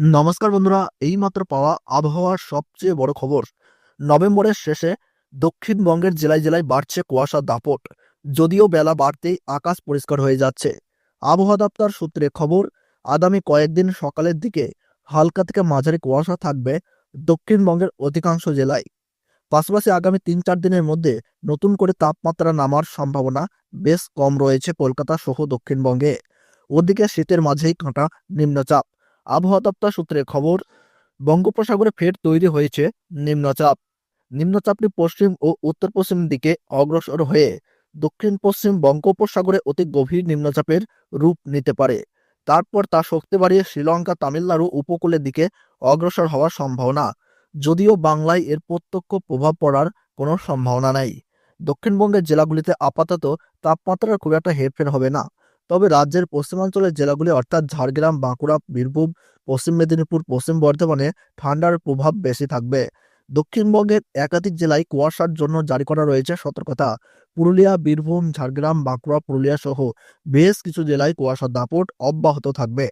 নমস্কার বন্ধুরা, এইমাত্র পাওয়া আবহাওয়ার সবচেয়ে বড় খবর। নভেম্বরের শেষে দক্ষিণবঙ্গের জেলায় জেলায় বাড়ছে কুয়াশা দাপট, যদিও বেলা বাড়তেই আকাশ পরিষ্কার হয়ে যাচ্ছে। আবহাওয়া দপ্তর সূত্রে খবর, আগামী কয়েকদিন সকালের দিকে হালকা থেকে মাঝারি কুয়াশা থাকবে দক্ষিণবঙ্গের অধিকাংশ জেলায়। পাশাপাশি আগামী তিন চার দিনের মধ্যে নতুন করে তাপমাত্রা নামার সম্ভাবনা বেশ কম রয়েছে কলকাতা সহ দক্ষিণবঙ্গে। ওদিকে শীতের মাঝেই কাঁটা নিম্নচাপ। আবহাওয়া দপ্তর সূত্রে খবর, বঙ্গোপসাগরে ফের তৈরি হয়েছে নিম্নচাপ। নিম্নচাপটি পশ্চিম ও উত্তর পশ্চিম দিকে অগ্রসর হয়ে দক্ষিণ পশ্চিম বঙ্গোপসাগরে অতি গভীর নিম্নচাপের রূপ নিতে পারে। তারপর তা শক্তি বাড়িয়ে শ্রীলঙ্কা, তামিলনাড়ু উপকূলের দিকে অগ্রসর হওয়ার সম্ভাবনা, যদিও বাংলায় এর প্রত্যক্ষ প্রভাব পড়ার কোনো সম্ভাবনা নেই। দক্ষিণবঙ্গের জেলাগুলিতে আপাতত তাপমাত্রার খুব একটা হেরফের হবে না। তবে রাজ্যের পশ্চিমাঞ্চলের জেলাগুলি অর্থাৎ ঝাড়গ্রাম, বাঁকুড়া, বীরভূম, পশ্চিম মেদিনীপুর, পশ্চিম বর্ধমানে ঠান্ডার প্রভাব বেশি থাকবে। দক্ষিণবঙ্গের একাধিক জেলায় কুয়াশার জন্য জারি করা রয়েছে সতর্কতা। পুরুলিয়া, বীরভূম, ঝাড়গ্রাম, বাঁকুড়া, পুরুলিয়া সহ বেশ কিছু জেলায় কুয়াশার দাপট অব্যাহত থাকবে।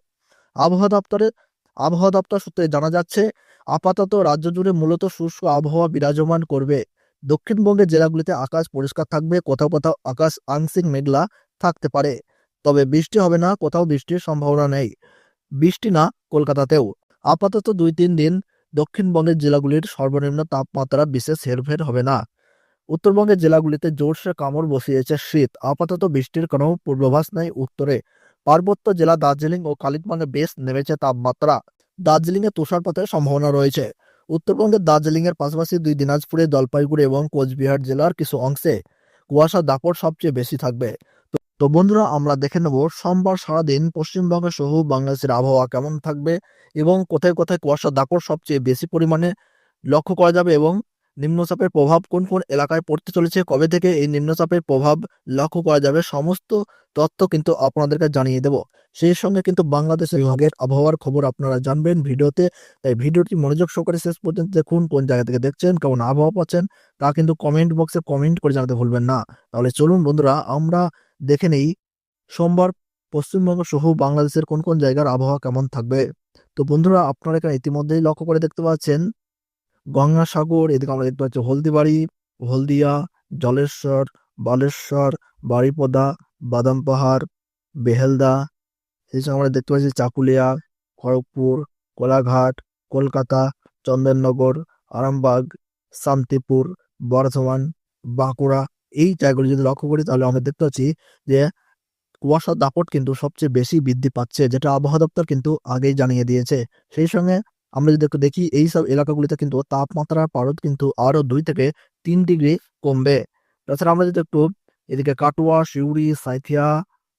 আবহাওয়া দপ্তরের আবহাওয়া দপ্তর সূত্রে জানা যাচ্ছে, আপাতত রাজ্য জুড়ে মূলত শুষ্ক আবহাওয়া বিরাজমান করবে। দক্ষিণবঙ্গের জেলাগুলিতে আকাশ পরিষ্কার থাকবে, কোথাও কোথাও আকাশ আংশিক মেঘলা থাকতে পারে। তবে বৃষ্টি হবে না, কোথাও বৃষ্টির সম্ভাবনা নেই। বৃষ্টি না, কলকাতাতেও। আপাতত দুই তিন দিন দক্ষিণবঙ্গের জেলাগুলির সর্বনিম্ন তাপমাত্রা বিশেষ হেরফের হবে না। উত্তরবঙ্গের জেলাগুলিতে জোরসে কামড় বসিয়েছে শীত। আপাতত বৃষ্টির কোনো পূর্বাভাস নেই উত্তরে। পার্বত্য জেলা দার্জিলিং ও কালিম্পংয়ে বেশ নেমেছে তাপমাত্রা। দার্জিলিংয়ে তুষারপাতের সম্ভাবনা রয়েছে। উত্তরবঙ্গের দার্জিলিংয়ের পাশাপাশি দুই দিনাজপুরে জলপাইগুড়ি এবং কোচবিহার জেলার কিছু অংশে কুয়াশা দাপট সবচেয়ে বেশি থাকবে। তো- বন্ধুরা, আমরা দেখে নেব সোমবার সারাদিন পশ্চিমবঙ্গ সহ বাংলাদেশের আবহাওয়া কেমন থাকবে এবং কোথায় কোথায় কুয়াশা দাপট সবচেয়ে বেশি পরিমাণে লক্ষ্য করা যাবে এবং নিম্নচাপের প্রভাব কোন কোন এলাকায় পড়তে চলেছে, কবে থেকে এই নিম্নচাপের প্রভাব লক্ষ্য করা যাবে সমস্ত তথ্য কিন্তু আপনাদেরকে জানিয়ে দেব। সেই সঙ্গে কিন্তু বাংলাদেশের বিভাগের আবহাওয়ার খবর আপনারা জানবেন ভিডিওতে, তাই ভিডিওটি মনোযোগ সহকারে শেষ পর্যন্ত দেখুন, কোন জায়গা থেকে দেখছেন, কেমন আবহাওয়া পাচ্ছেন তা কিন্তু কমেন্ট বক্সে কমেন্ট করে জানাতে ভুলবেন না। তাহলে চলুন বন্ধুরা, আমরা দেখে নেই। সোমবার পশ্চিমবঙ্গ সহ বাংলাদেশের কোন কোন জায়গার আবহাওয়া কেমন থাকবে? তো বন্ধুরা, আপনারা এখানে ইতিমধ্যেই লক্ষ্য করে দেখতে পাচ্ছেন গঙ্গাসাগর এদিকে আমরা দেখতে পাচ্ছি হলদিবাড়ি, হলদিয়া, জলেশ্বর, বালেশ্বর বাড়িপদা বাদাম পাহাড়, বেহেলদা, সেই আমরা দেখতে পাচ্ছি চাকুলিয়া, খড়গপুর, কোলাঘাট, কলকাতা, চন্দননগর, আরামবাগ, শান্তিপুর, বর্ধমান, বাঁকুড়া এই জায়গাগুলো যদি লক্ষ্য করি তাহলে আমরা দেখতে পাচ্ছি যে কুয়াশার দাপট কিন্তু সবচেয়ে বেশি বৃদ্ধি পাচ্ছে, যেটা আবহাওয়া দপ্তর কিন্তু আগেই জানিয়ে দিয়েছে। সেই সঙ্গে আমরা যদি একটু দেখি, এই সব এলাকাগুলিতে কিন্তু তাপমাত্রার পারদ কিন্তু আরও দুই থেকে তিন ডিগ্রি কমবে। তাছাড়া আমরা যদি একটু এদিকে কাটুয়া, শিউড়ি, সাইথিয়া,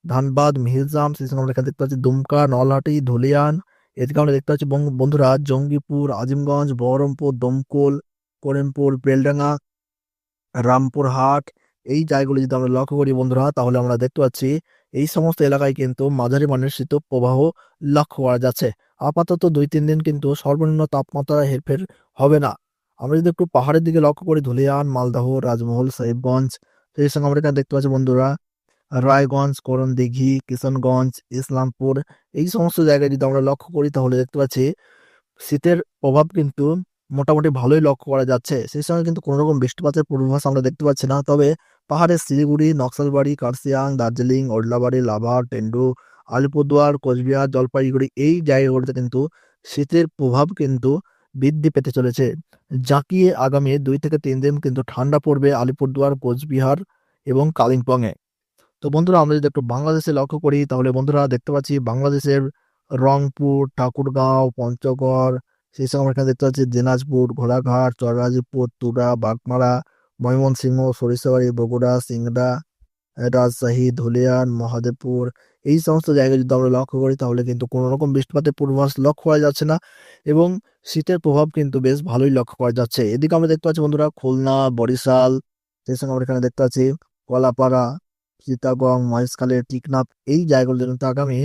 ধানবাদ, মিহিরজাম, সেই সঙ্গে আমরা এখানে দেখতে পাচ্ছি দুমকা, নলহাটি, ধুলিয়ান, এদিকে আমরা দেখতে পাচ্ছি বন্ধুরা জঙ্গিপুর, আজিমগঞ্জ, বহরমপুর, দমকল, করিমপুর, বেলডাঙ্গা, রামপুরহাট এই জায়গাগুলো যদি আমরা লক্ষ্য করি বন্ধুরা, তাহলে আমরা দেখতে পাচ্ছি এই সমস্ত এলাকায় কিন্তু মাঝারি মানের শীত প্রবাহ লক্ষ্য করা যাচ্ছে। আপাতত দুই তিন দিন কিন্তু সর্বনিম্ন তাপমাত্রা হেরফের হবে না। আমরা যদি একটু পাহাড়ের দিকে লক্ষ্য করি, ধুলিয়ান, মালদহ, রাজমহল, সাহেবগঞ্জ, সেই সঙ্গে আমরা এখানে দেখতে পাচ্ছি বন্ধুরা, রায়গঞ্জ করণ দিঘি কিষানগঞ্জ ইসলামপুর, এই সমস্ত জায়গায় যদি আমরা লক্ষ্য করি, তাহলে দেখতে পাচ্ছি শীতের প্রভাব কিন্তু মোটামুটি ভালোই লক্ষ্য করা যাচ্ছে। সেই সঙ্গে কিন্তু কোনো রকম বৃষ্টিপাতের পূর্বাভাস আমরা দেখতে পাচ্ছি না। তবে পাহাড়ের শিলিগুড়ি নকশালবাড়ি কার্সিয়াং দার্জিলিং, ওডলাবাড়ি, লাভার, টেন্ডু, আলিপুরদুয়ার, কোচবিহার, জলপাইগুড়ি এই জায়গাগুলোতে কিন্তু শীতের প্রভাব কিন্তু বৃদ্ধি পেতে চলেছে। জাঁকিয়ে আগামী দুই থেকে তিন দিন কিন্তু ঠান্ডা পড়বে আলিপুরদুয়ার, কোচবিহার এবং কালিম্পংয়ে। তো বন্ধুরা, আমরা যদি একটু বাংলাদেশে লক্ষ্য করি, তাহলে বন্ধুরা দেখতে পাচ্ছি বাংলাদেশের রংপুর, ঠাকুরগাঁও, পঞ্চগড় সেই সঙ্গে আমরা এখানে দেখতে পাচ্ছি দিনাজপুর, ঘোড়াঘাট চররাজপুর তুরা, বাগমারা, ময়মনসিংহ, সরিষাবাড়ি, বগুড়া, সিংড়া, রাজশাহী, ধুলিয়ান, মহাদেবপুর। এই সমস্ত জায়গায় যদি আমরা লক্ষ্য করি তাহলে কিন্তু কোনো রকম বৃষ্টিপাতের পূর্বাভাস লক্ষ্য করা যাচ্ছে না এবং শীতের প্রভাব কিন্তু বেশ ভালোই লক্ষ্য করা যাচ্ছে। এদিকে আমরা দেখতে পাচ্ছি বন্ধুরা খুলনা, বরিশাল, সেই সঙ্গে আমরা এখানে দেখতে পাচ্ছি কলাপাড়া, সীতাগং, মহেশখালের টিকনাফ এই জায়গাগুলো কিন্তু আগামী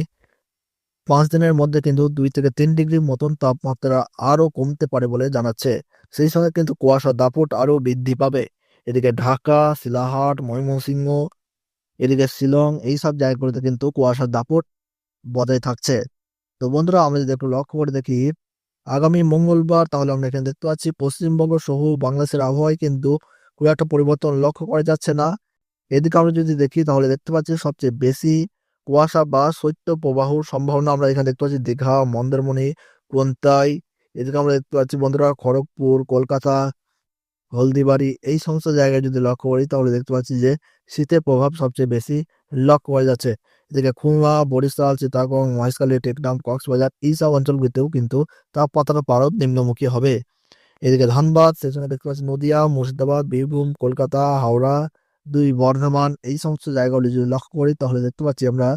পাঁচ দিনের মধ্যে কিন্তু দুই থেকে তিন ডিগ্রি মতন তাপমাত্রা আরও কমতে পারে বলে জানাচ্ছে। সেই সঙ্গে কিন্তু কুয়াশার দাপট আরও বৃদ্ধি পাবে। এদিকে ঢাকা, শিলাহাট, ময়মনসিংহ, এদিকে শিলং এই সব জায়গাগুলোতে কিন্তু কুয়াশার দাপট বজায় থাকছে। তো বন্ধুরা, আমরা যদি একটু লক্ষ্য করে দেখি, আগামী মঙ্গলবার তাহলে আমরা এখানে দেখতে পাচ্ছি, পশ্চিমবঙ্গ সহ বাংলাদেশের আবহাওয়ায় কিন্তু খুব একটা পরিবর্তন লক্ষ্য করা যাচ্ছে না। এদিকে আমরা যদি দেখি, তাহলে দেখতে পাচ্ছি সবচেয়ে বেশি কুয়াশা বা শৈত্য প্রবাহর সম্ভাবনা আমরা এখানে দেখতে পাচ্ছি। দীঘা, মন্দারমণি কোন্তাই এদিকে আমরা দেখতে পাচ্ছি বন্ধুরা খড়গপুর, কলকাতা, হলদিবাড়ি, এই সমস্ত জায়গায় যদি লক্ষ্য করি তাহলে দেখতে পাচ্ছি যে শীতের প্রভাব সবচেয়ে বেশি লক্ষ্য করা যাচ্ছে। এদিকে খুলনা, বরিশাল, চিটাগং, মহেশখালী টেকনাম কক্সবাজার এই সব অঞ্চলগুলিতেও কিন্তু তাপমাত্রা পারদ নিম্নমুখী হবে। এদিকে ধানবাদ, সেখানে দেখতে পাচ্ছি নদিয়া, মুর্শিদাবাদ, বীরভূম, কলকাতা, হাওড়া দুই বর্ধমান, এই সমস্ত জায়গাগুলি যদি লক্ষ্য করি, তাহলে দেখতে পাচ্ছি আমরা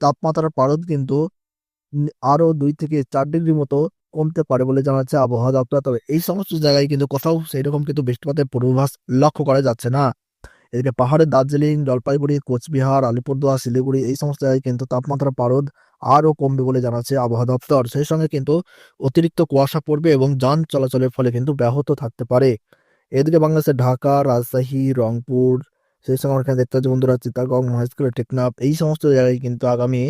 তাপমাত্রার পারদ কিন্তু উম, আরও দুই থেকে চার ডিগ্রি মতো কমতে পারে বলে জানাচ্ছে আবহাওয়া দপ্তর। তবে এই সমস্ত জায়গায় কিন্তু কোথাও সেই রকম কিন্তু বৃষ্টিপাতের পূর্বাভাস লক্ষ্য করা যাচ্ছে না। এদিকে পাহাড়ের দার্জিলিং, জলপাইগুড়ি, কোচবিহার, আলিপুরদুয়ার, শিলিগুড়ি, এই সমস্ত জায়গায় কিন্তু তাপমাত্রা পারদ আরও কমবে বলে জানাচ্ছে আবহাওয়া দপ্তর। সেই সঙ্গে কিন্তু অতিরিক্ত কুয়াশা পড়বে এবং যান চলাচলের ফলে কিন্তু ব্যাহত থাকতে পারে। এদিকে বাংলাদেশের ঢাকা, রাজশাহী, রংপুর, সেই সঙ্গে এখানে দেখতে পাচ্ছি বন্ধুরা চিটাগং, মহেশখালী, টেকনাফ, এই সমস্ত জায়গায় কিন্তু আগামী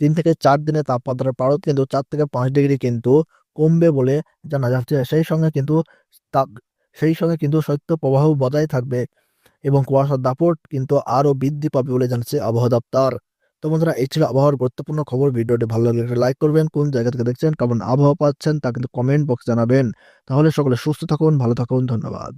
তিন থেকে চার দিনে তাপমাত্রার পারদ কিন্তু চার থেকে পাঁচ ডিগ্রি কিন্তু কমবে বলে জানা যাচ্ছে। সেই সঙ্গে কিন্তু সেই সঙ্গে কিন্তু শৈত্য প্রবাহ বজায় থাকবে এবং কুয়াশার দাপট কিন্তু আরও বৃদ্ধি পাবে বলে জানাচ্ছে আবহাওয়া দপ্তর। তো বন্ধুরা, এই ছিল আবহাওয়ার গুরুত্বপূর্ণ খবর। ভিডিওটি ভালো লাগলে একটা লাইক করবেন। কোন জায়গা থেকে দেখছেন, কেমন আবহাওয়া পাচ্ছেন তা কিন্তু কমেন্ট বক্স জানাবেন। তাহলে সকলে সুস্থ থাকুন, ভালো থাকুন, ধন্যবাদ।